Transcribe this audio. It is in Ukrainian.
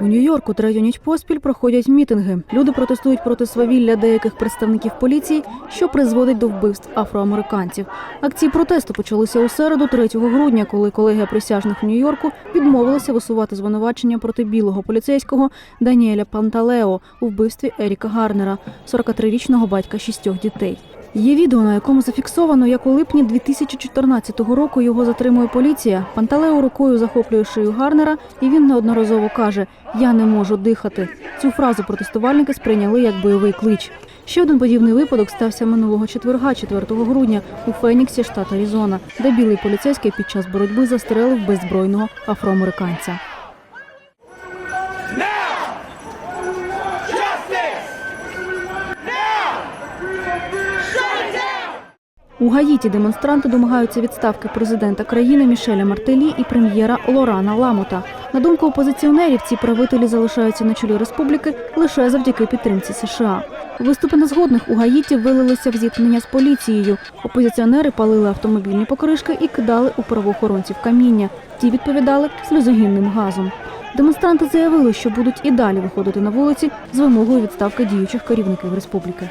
У Нью-Йорку третю ніч поспіль проходять мітинги. Люди протестують проти свавілля деяких представників поліції, що призводить до вбивств афроамериканців. Акції протесту почалися у середу, 3 грудня, коли колегія присяжних у Нью-Йорку відмовилася висувати звинувачення проти білого поліцейського Даніеля Панталео у вбивстві Еріка Гарнера, 43-річного батька шістьох дітей. Є відео, на якому зафіксовано, як у липні 2014 року його затримує поліція. Панталео рукою захоплює шию Гарнера, і він неодноразово каже: Я не можу дихати. Цю фразу протестувальники сприйняли як бойовий клич. Ще один подібний випадок стався минулого четверга, 4 грудня, у Феніксі, штат Аризона, де білий поліцейський під час боротьби застрелив беззбройного афроамериканця. У Гаїті демонстранти домагаються відставки президента країни Мішеля Мартелі і прем'єра Лорана Ламота. На думку опозиціонерів, ці правителі залишаються на чолі республіки лише завдяки підтримці США. Виступи незгодних у Гаїті вилилися в зіткнення з поліцією. Опозиціонери палили автомобільні покришки і кидали у правоохоронців каміння. Ті відповідали сльозогінним газом. Демонстранти заявили, що будуть і далі виходити на вулиці з вимогою відставки діючих керівників республіки.